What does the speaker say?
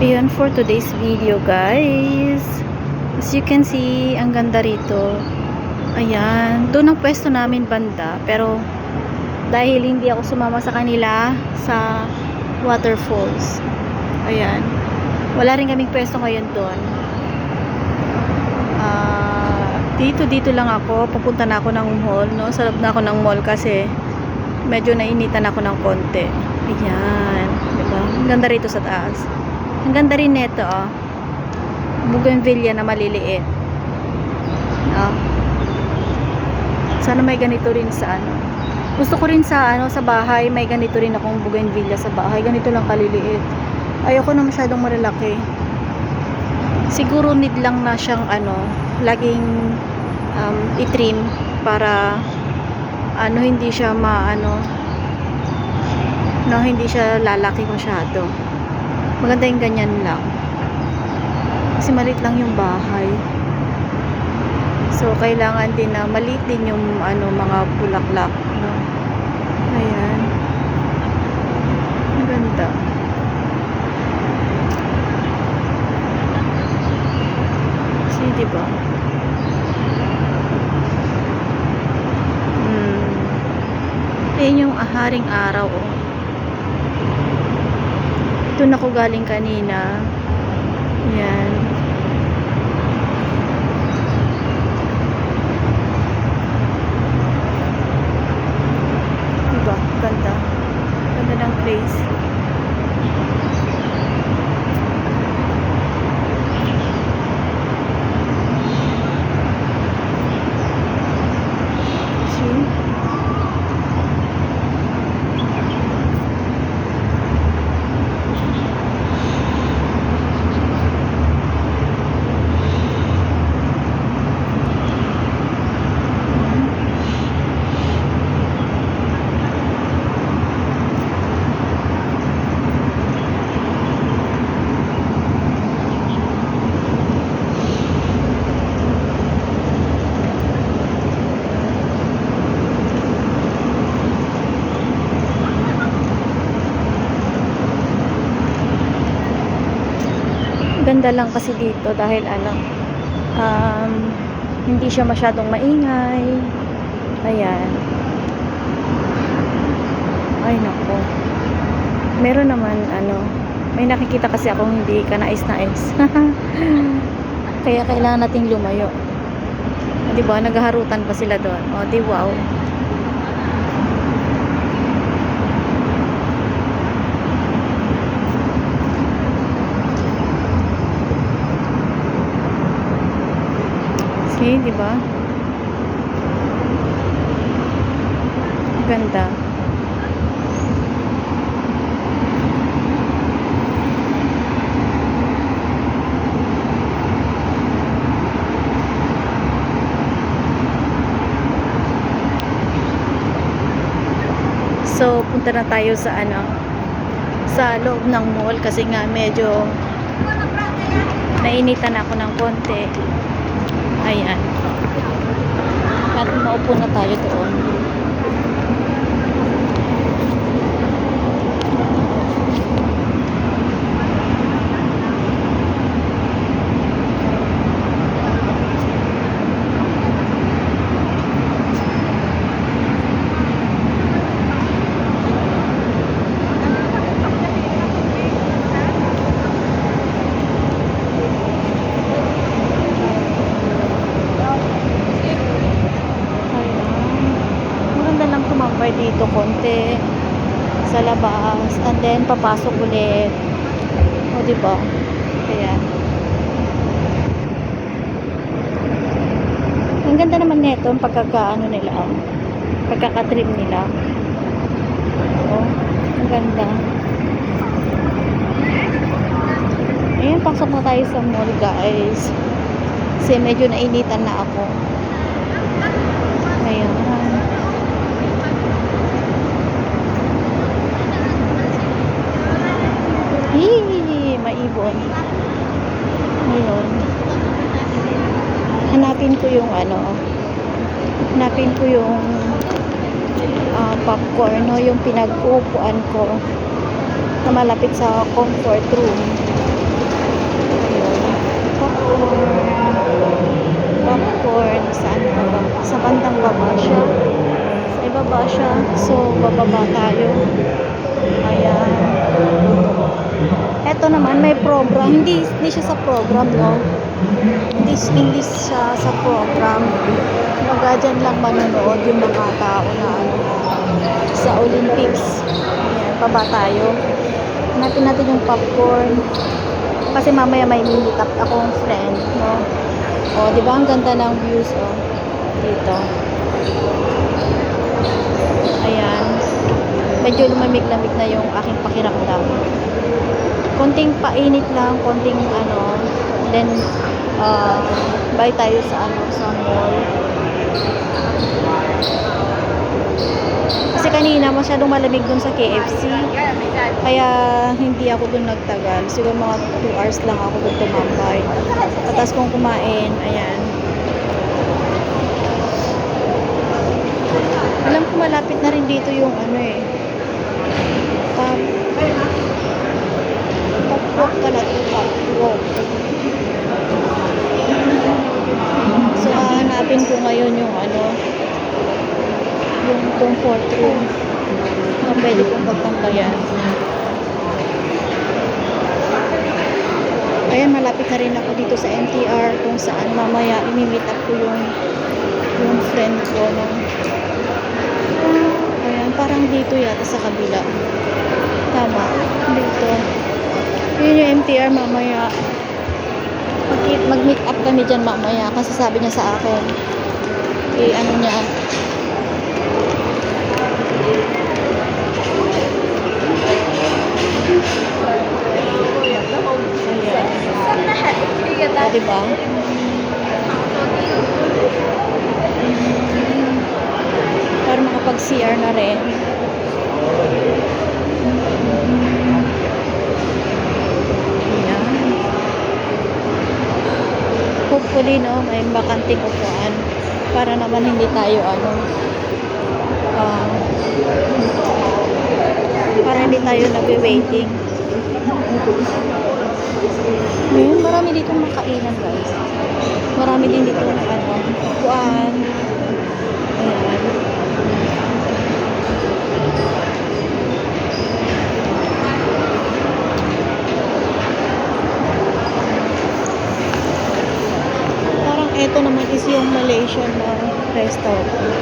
Ayan for today's video guys. As you can see, ang ganda rito. Ayan. Doon ang pwesto namin banda. Pero dahil hindi ako sumama sa kanila sa waterfalls. Ayan. Wala rin kaming pwesto ngayon doon. Ah, dito dito lang ako. Papunta na ako ng mall, no? Sa loob na ako ng mall kasi medyo nainitan ako ng konti. Ayan. Diba? Ang ganda rito sa taas. Ang ganda rin nito, oh. Bougainvillea na maliliit. Oh. Sana may ganito rin sa ano. Gusto ko rin sa ano sa bahay, may ganito rin akong bougainvillea sa bahay. Ganito lang kaliliit. Ayoko na masyadong malalaki. Siguro need lang na siyang ano, laging um, itrim para ano hindi siya maano no hindi siya lalaki masyado maganda yung ganyan lang. Kasi malit lang yung bahay. So kailangan din na maliit din yung ano mga bulaklak no? Ayan. Ang ganda. Kasi diba hmm. Ayan yung aharing araw, oh. Doon ako galing kanina. Yan. Diba? Ganda. Ganda ng place. See? Ganda lang kasi dito dahil ano um, hindi siya masyadong maingay. Ayan. Ay nako meron naman ano may nakikita kasi akong hindi ka nais-nais kaya kailangan nating lumayo. O, di ba? Naghaharutan pa sila doon. O di wow See, di ba? Ganda. So, punta na tayo sa ano sa loob ng mall kasi nga medyo nainitan ako ng konti. Ayan. At maupo na tayo doon. Ayan. Maganda lang tumambay dito konti sa labas and then papasok ulit. O, di ba? Ayan. Ang ganda naman nito, ang pagkakaano nila, oh. pagkakatrim nila. Oh, ang ganda. Ayan, pasok na tayo sa mall, guys. Kasi medyo nainitan na ako. buwan. Ngayon, hanapin ko yung ano, hanapin ko yung uh, popcorn, no? yung pinag-uupuan ko na malapit sa comfort room. Popcorn. Saan ba? Sa bandang baba siya. Sa ibaba siya. So, bababa tayo. Eto naman, may program. Hindi, hindi siya sa program, no? Hindi, hindi siya sa program. Mga dyan lang manonood yung mga tao na ano, sa Olympics. Ayan, baba tayo. Hanapin natin yung popcorn. Kasi mamaya may meet up akong friend, no? O, di ba ang ganda ng views, oh. Dito. Ayan. Medyo lumamig-lamig na yung aking pakiramdam. Konting painit lang, konting ano, then uh, buy tayo sa ano, sa mall. Kasi kanina masyadong malamig dun sa KFC. Kaya hindi ako dun nagtagal. Siguro mga 2 hours lang ako dun tumambay. Tapos kung kumain, ayan. Alam ko malapit na rin dito yung ano eh. Top. Pala to. Top walk. So, hahanapin ko ngayon yung ano, yung comfort room na pwede kong pagtambayan. Ayan, malapit na rin ako dito sa NTR kung saan mamaya imimit up ko yung yung friend ko. No? Ayan, parang dito yata sa kabila. Tama, dito. Yun yung MTR mamaya. Mag- Mag-meet up kami dyan mamaya kasi sabi niya sa akin, eh, ano niya, Ayan. O, diba? Para makapag-CR na rin. Ayan. Hopefully, no, may bakanting upuan. Para naman hindi tayo, ano, ah, para hindi tayo nagwe-waiting. Ngayon, marami dito makainan, guys. Marami din dito ano, upuan. Ayan. Parang ito naman is yung Malaysian na restaurant.